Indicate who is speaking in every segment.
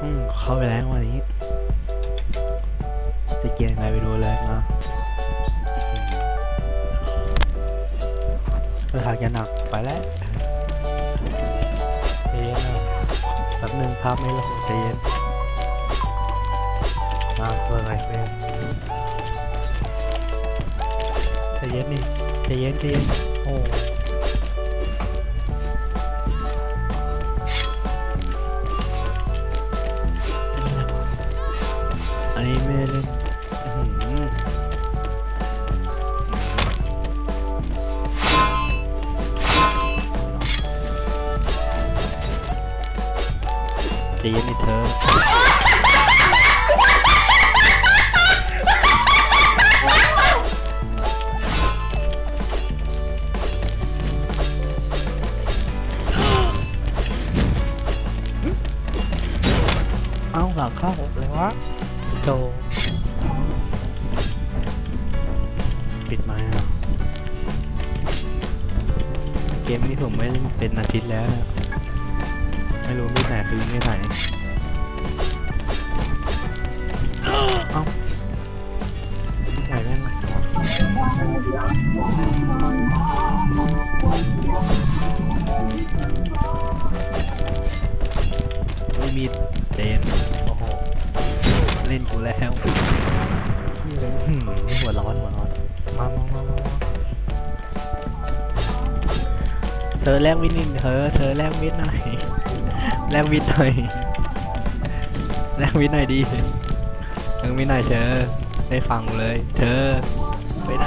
Speaker 1: อืมเข้าไปแล้ววันนี้จะเกียร์ยังไงไปดูเลยมาก็ทางจะหนักไปแล้วเย็นแป๊บนึงภาพไม่ลงใจเย็นมาเพื่ออะไรเพื่อนใจเย็นนี่ใจเย็นใจเย็นโอ้ อันนี้ไม่ได้เล่นอื้ ดไม้อะเกมนี้ผมไม่เป็นอาทิตย์แล้ว ไม่รู้มีไหนคือไม่ไหนเอ้าไหนแม่งวะไม่มีเจนโอ้โห เล่นกูแล้วหืมหัวร้อนหัวร้อน มามามามาเธอแลกวินนินเธอเธอแลกวินหน่อยแลกวินหน่อยแลกวินหน่อยดีแลกวินหน่อยเธอได้ฟังเลย เธอไปไหน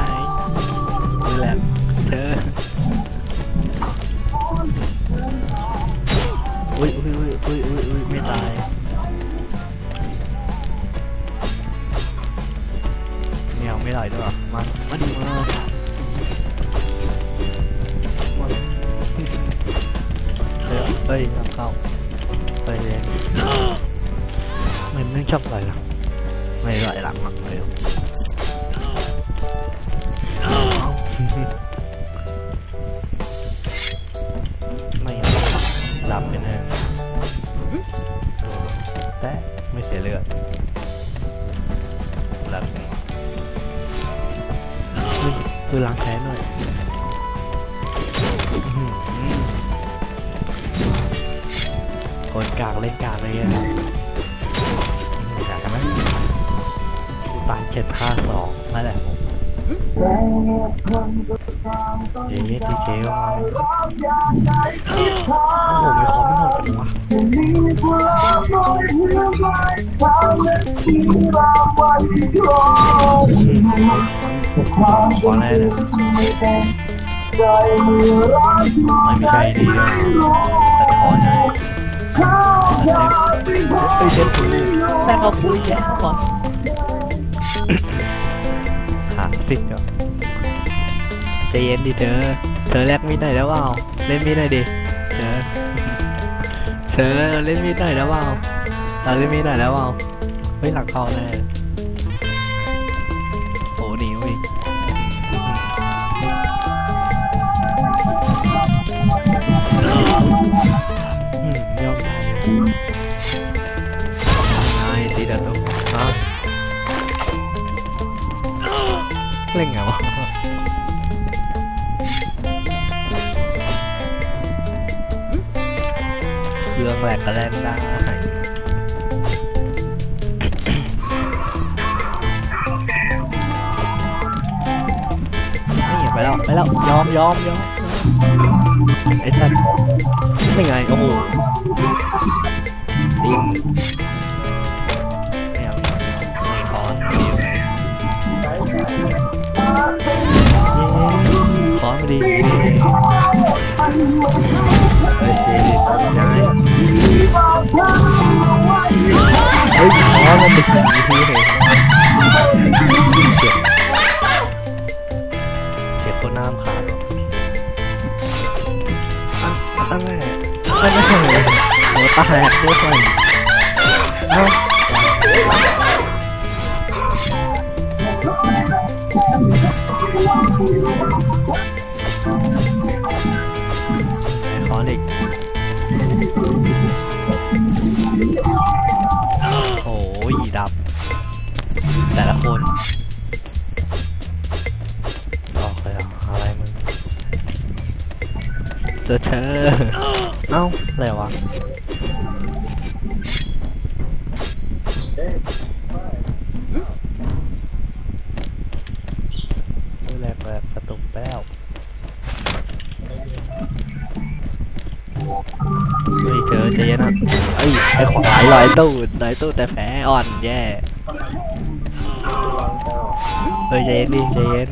Speaker 1: นี่แหละเธออุ้ยอุ้ยอุ้ยอุ้ยอุ้ยอุ้ยไม่ตายไม่เอาไม่ไหลด้วยเหรอมามาดีมามาเฮ้ยเฮ้ยทำเข้าเฮ้ยเล่น มันไม่ชอบไหลหลังไม่ไหลหลังหลังเลย คือล้างแค้นหน่อยคนกากเล่นกากเลยอะกากกันไหมกูตายเจ็ดห้าสองนั่นแหละผมเอ๊ะดีเจก็มาโอ้โหไม่คอมไม่หมดกันวะม ขอแรกเลยไม่ใช่ดีเลยแต่ขอไงเฮ้ยเจ็บคุยแม่เอาคุยแย่ก่อนหาสิทธิ์เหรอใจเย็นดิเธอ เธอแลกมีดหน่อยแล้วเปล่าเล่นมีดหน่อยดิ เธอ เธอเล่นมีดหน่อยแล้วเปล่าเราเล่นมีดหน่อยแล้วเปล่าเฮ้ยหลังเข้าแน่ แล้วไปแล้วยอมยอมยอมไอ้สัตว์นี่ไงโอ้โหดิ้งไม่เอาไม่ขอไม่อยู่ไหนเย้ขอมาดีเฮ้ยเจลิตย้ายเฮ้ยขอมันเป็นทีทีเหร กอันแรกโอ้ตาแหกด้วยกันเอ้าไหนขออีกยดับ แต่ละคนบอกเลยอะอะไรมึงเจอเธอ เอ้าอะไรวะดูแลแบบกระตุกไปแล้วเฮ้ยเจอใจเย็นนะเอ้ยไอ้ขวายลอยตู้ลอยตู้แต่แผลอ่อนแย่เฮ้ยใจเย็นดิใจเย็น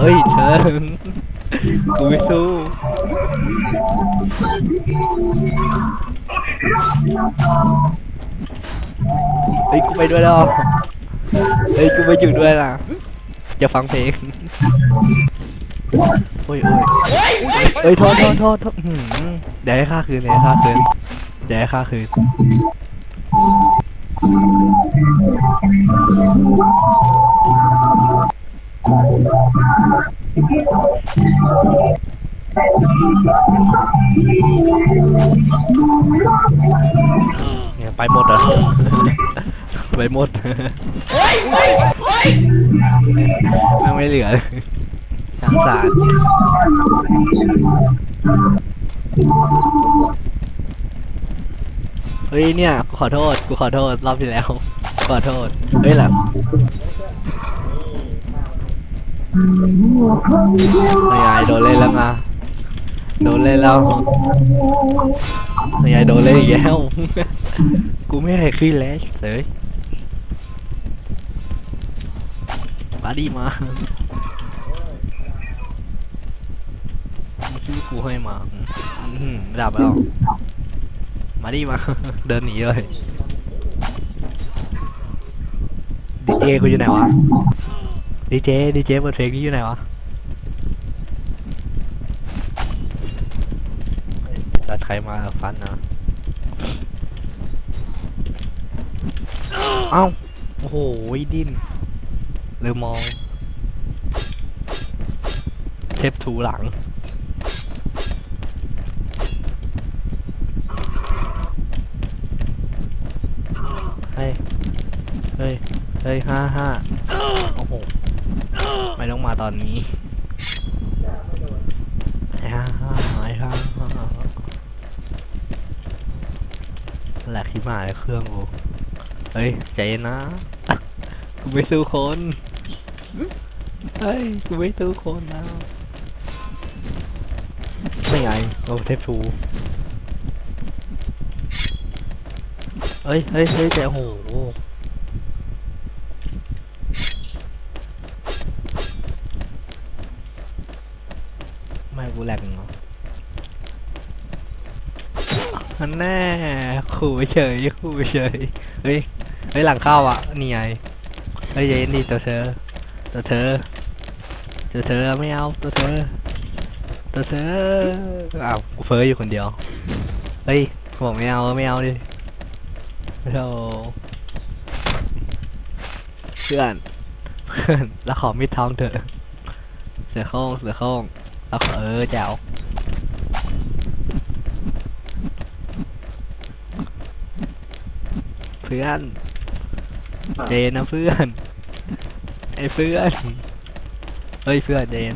Speaker 1: เฮ้ยเชิงกูไม่สู้เฮ้ยกูไปด้วยแล้วเฮ้ยกูไม่อยู่ด้วยล่ะจะฟังเพลงโอ้ยโอ้ยเฮ้ยโทษโทษโทษโทษเดี๋ยวให้ค่าคืนเดี๋ยวให้ค่าคืนเดี๋ยวให้ค่าคืน เนี่ยไปหมดเหรอ ไปหมดแม่งไม่เหลือเลยสงสารเฮ้ยเนี่ยกูขอโทษ กูขอโทษ รอบที่แล้ว ขอโทษ เฮ้ยแหละ ไม่ไงโดนเล่นแล้วนะโดนเล่นแล้วไม่ไงโดนเล่นอีกแล้ว กูไม่ให้ขึ้นแล้วเสยมาดีมาเมื่อกูให้มาดับแล้ว มาดิมา เดินหนีเลยดีเจกูอยู่ไหนวะ ดีเจดีเจเปิดเพลงนี้อยู่ไหนวะจัดใครมาฟันนะเอ้าโอ้โหดิ้นลืมมองเทปถูหลังเฮ้ยเฮ้ยเฮ้ยห้าห้า ไม่ต้องมาตอนนี้หาห้าไอ้าแหลกที่มาในเครื่องกูเฮ้ย ใจนะกูไม่สู้คนเฮ้ยกูไม่สู้คนนะไม่ไงโอ้เทปทูเฮ้ยเฮ้ยเฮ้ยแต่โห กูแหลกเนาะมันแน่ขู่เฉยขู่เฉยเฮ้ยเฮ้ยหลังเข้าอะนี่ไงเฮ้ยเย็นดิตัวเธอตัวเธอตัวเธอไม่เอาตัวเธอตัวเธออ้าวกูเฟ้ออยู่คนเดียวเฮ้ยบอกไม่เอาไม่เอาดิโธ่เพื่อนเพื่อนแล้วขอมิดทองเถอะเสือโคร่งเสือโคร่ง แล้วขอเออแจ๋วเพื่อนเจนนะเพื่อนไอ้เพื่อนเฮ้ยเพื่อนเจน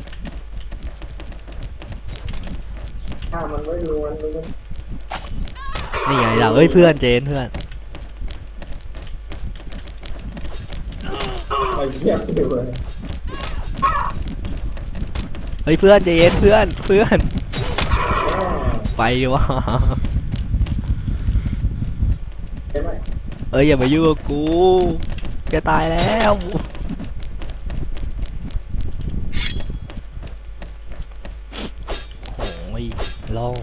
Speaker 2: ถ้ามันไม่รู้มันรู้มัน
Speaker 1: นี่ไงเราเอ้ยเพื่อนเจนเพื่อน
Speaker 2: ไปเยี่ยมอยู่เลย
Speaker 1: เฮ้ยเพื่อนเจนเพื่อนเพื่อน ไปดีวะ
Speaker 2: ใช่ไหม
Speaker 1: เอ้ยอย่ามายุ่งกับกูจะตายแล้วโอ้ยโล่ง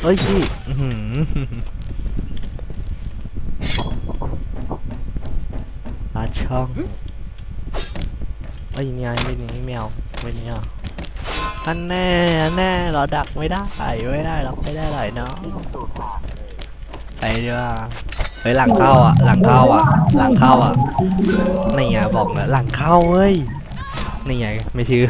Speaker 1: เฮ้ยพี่อื้อหือลาดช่อง เอ้ยนี่ไงไม่นี่ไม่เอาไม่นี่อะอันแน่อันแน่เราดักไม่ได้ไม่ได้เราไม่ได้หลยเนาะไปดีกว่าเฮ้ยหลังเข้าอะ หลังเข้าอะ หลังเข้าอะนี่ไงบอกเลยหลังเข้าเว้ยนี่ไงไม่เชื่อ